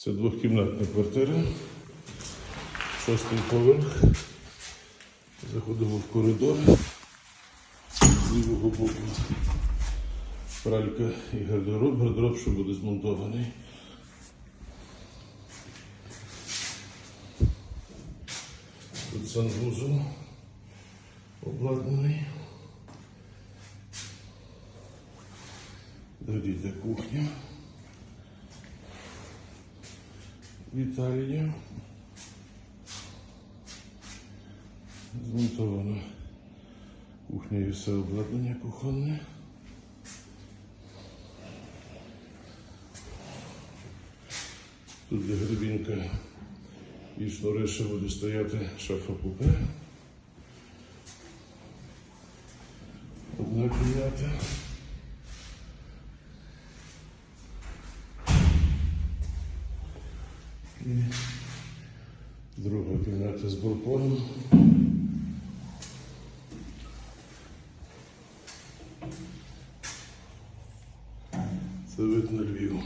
Це двохкімнатна квартира, шостий поверх. Заходимо в коридор. З лівого боку пралька і гардероб. Гардероб, що буде змонтований. Тут санвузол обладнаний. Далі йде кухня. Віталія. Змонтовано кухня і все обладнання кухонне. Тут де грибінка і шнури ще буде стояти шафа купе. Одна кімната. І друга кімната з балконом. Це видно Львів.